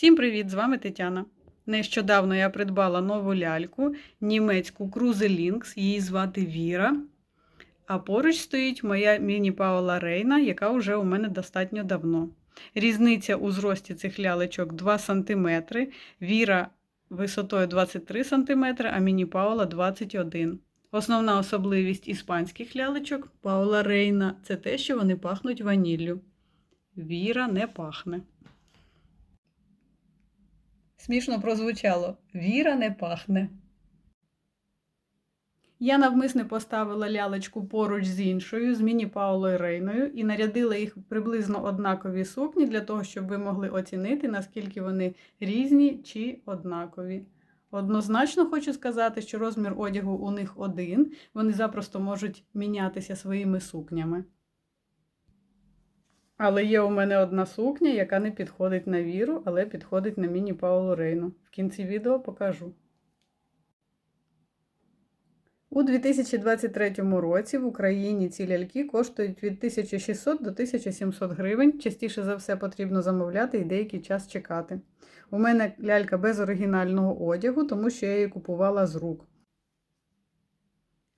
Всім привіт! З вами Тетяна. Нещодавно я придбала нову ляльку, німецьку Крузелінкс, її звати Віра. А поруч стоїть моя міні Паула Рейна, яка вже у мене достатньо давно. Різниця у зрості цих лялечок 2 см, Віра висотою 23 см, а міні Паула 21 Основна особливість іспанських лялечок Паула Рейна це те, що вони пахнуть ваніллю. Віра не пахне. Смішно прозвучало. Віра не пахне. Я навмисне поставила лялечку поруч з іншою, з міні Паулою Рейною, і нарядила їх приблизно однакові сукні для того, щоб ви могли оцінити, наскільки вони різні чи однакові. Однозначно хочу сказати, що розмір одягу у них один, вони запросто можуть мінятися своїми сукнями. Але є у мене одна сукня, яка не підходить на віру, але підходить на міні Паулу Рейну. В кінці відео покажу. У 2023 році в Україні ці ляльки коштують від 1600 до 1700 гривень. Частіше за все потрібно замовляти і деякий час чекати. У мене лялька без оригінального одягу, тому що я її купувала з рук.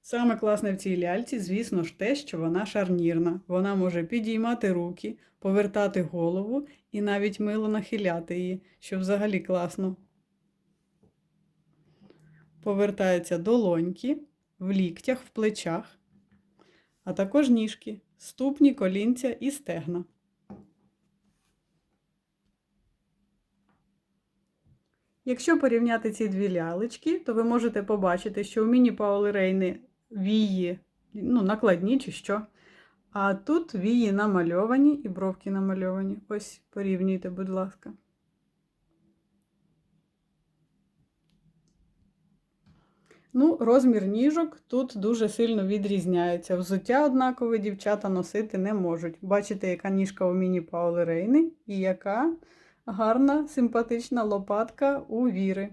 Саме класне в цій ляльці, звісно ж, те, що вона шарнірна. Вона може підіймати руки, повертати голову і навіть мило нахиляти її, що взагалі класно. Повертаються долоньки в ліктях, в плечах, а також ніжки, ступні, колінця і стегна. Якщо порівняти ці дві лялечки, то ви можете побачити, що у міні Паули Рейни вії ну, накладні чи що. А тут вії намальовані і бровки намальовані. Ось порівнюйте, будь ласка. Ну, розмір ніжок тут дуже сильно відрізняється. Взуття однакове дівчата носити не можуть. Бачите, яка ніжка у міні Паули Рейни і яка гарна, симпатична лопатка у віри.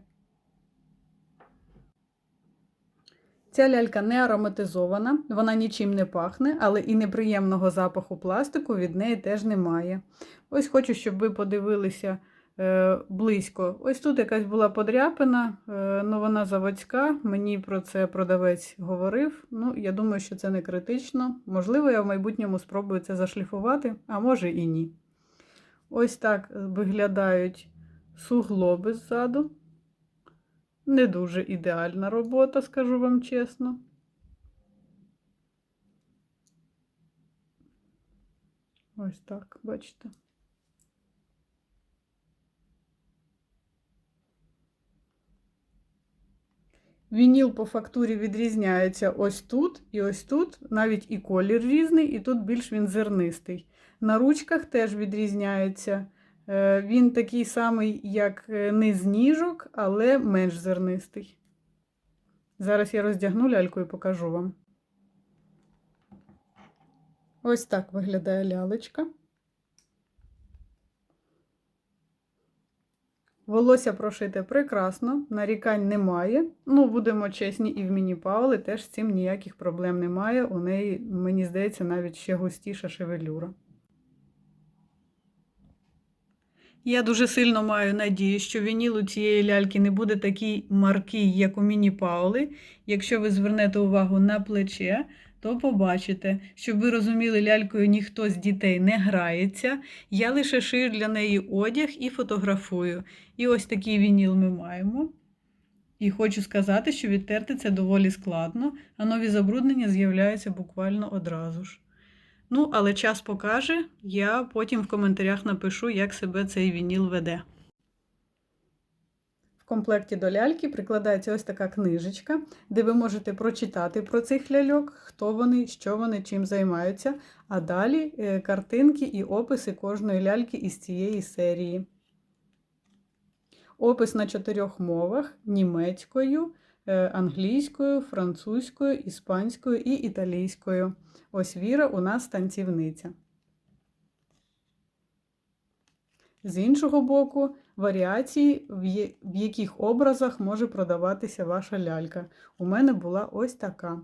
Ця лялька не ароматизована, вона нічим не пахне, але і неприємного запаху пластику від неї теж немає. Ось хочу, щоб ви подивилися е, близько. Ось тут якась була подряпина, е, ну вона заводська. Мені про це продавець говорив. Ну, Я думаю, що це не критично. Можливо, я в майбутньому спробую це зашліфувати, а може і ні. Ось так виглядають суглоби ззаду. Не дуже ідеальна робота, скажу вам чесно. Ось так, бачите. Вініл по фактурі відрізняється ось тут і ось тут, навіть і колір різний, і тут більш він зернистий. На ручках теж відрізняється. Він такий самий, як низ ніжок, але менш зернистий. Зараз я роздягну ляльку і покажу вам. Ось так виглядає лялечка. Волосся прошите прекрасно, нарікань немає. Ну, будемо чесні, і в міні Паули теж з цим ніяких проблем немає. У неї, мені здається, навіть ще густіша шевелюра. Я дуже сильно маю надію, що вініл у цієї ляльки не буде такий маркий, як у міні Паули. Якщо ви звернете увагу на плече, то побачите, щоб ви розуміли, лялькою ніхто з дітей не грається. Я лише шию для неї одяг і фотографую. І ось такий вініл ми маємо. І хочу сказати, що відтерти це доволі складно, а нові забруднення з'являються буквально одразу ж. Ну, але час покаже, я потім в коментарях напишу, як себе цей вініл веде. В комплекті до ляльки прикладається ось така книжечка, де ви можете прочитати про цих ляльок, хто вони, що вони, чим займаються, а далі картинки і описи кожної ляльки із цієї серії. Опис на чотирьох мовах: німецькою, англійською, французькою, іспанською і італійською. Ось Віра у нас танцівниця. З іншого боку, варіації, в яких образах може продаватися ваша лялька. У мене була ось така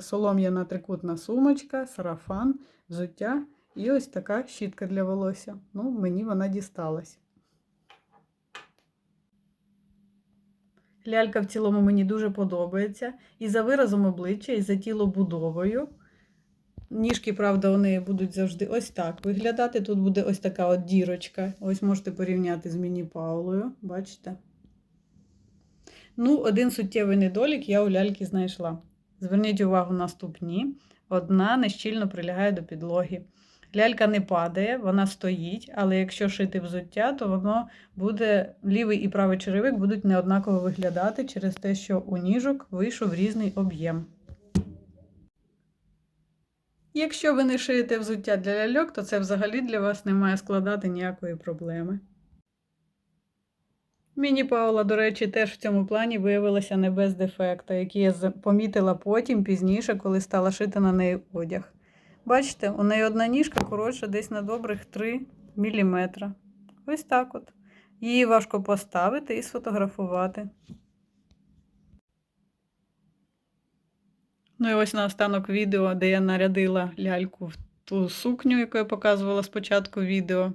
солом'яна трикутна сумочка, сарафан, взуття і ось така щітка для волосся. Ну, Мені вона дісталась. Лялька в цілому мені дуже подобається. І за виразом обличчя, і за тілобудовою. Ніжки, правда, неї будуть завжди ось так виглядати. Тут буде ось така от дірочка. Ось можете порівняти з міні Паулою. Бачите? Ну, один суттєвий недолік я у ляльки знайшла. Зверніть увагу на ступні. Одна нещільно прилягає до підлоги. Лялька не падає, вона стоїть, але якщо шити взуття, то воно буде лівий і правий черевик будуть неоднаково виглядати через те, що у ніжок вийшов різний об'єм. Якщо ви не шиєте взуття для ляльок, то це взагалі для вас не має складати ніякої проблеми. Міні Паула, до речі, теж в цьому плані виявилася не без дефекта, який я помітила потім, пізніше, коли стала шити на неї одяг. Бачите, у неї одна ніжка коротша десь на добрих 3 мм. Ось так от. Її важко поставити і сфотографувати. Ну і ось наостанок відео, де я нарядила ляльку в ту сукню, яку я показувала спочатку відео.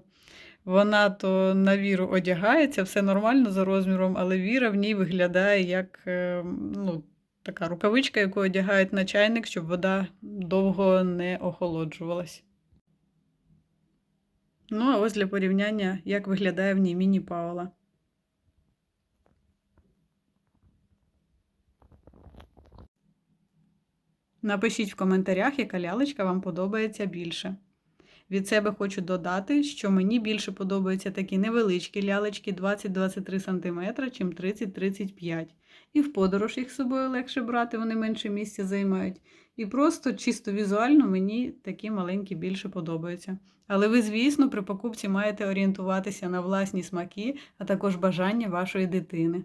Вона то на віру одягається, все нормально за розміром, але віра в ній виглядає як е, ну, така рукавичка, яку одягають на чайник, щоб вода довго не охолоджувалась. Ну, а ось для порівняння, як виглядає в ній міні Паула. Напишіть в коментарях, яка лялечка вам подобається більше. Від себе хочу додати, що мені більше подобаються такі невеличкі лялечки 20-23 см, чим 30-35 І в подорож їх з собою легше брати, вони менше місця займають. І просто чисто візуально мені такі маленькі більше подобаються. Але ви, звісно, при покупці маєте орієнтуватися на власні смаки, а також бажання вашої дитини.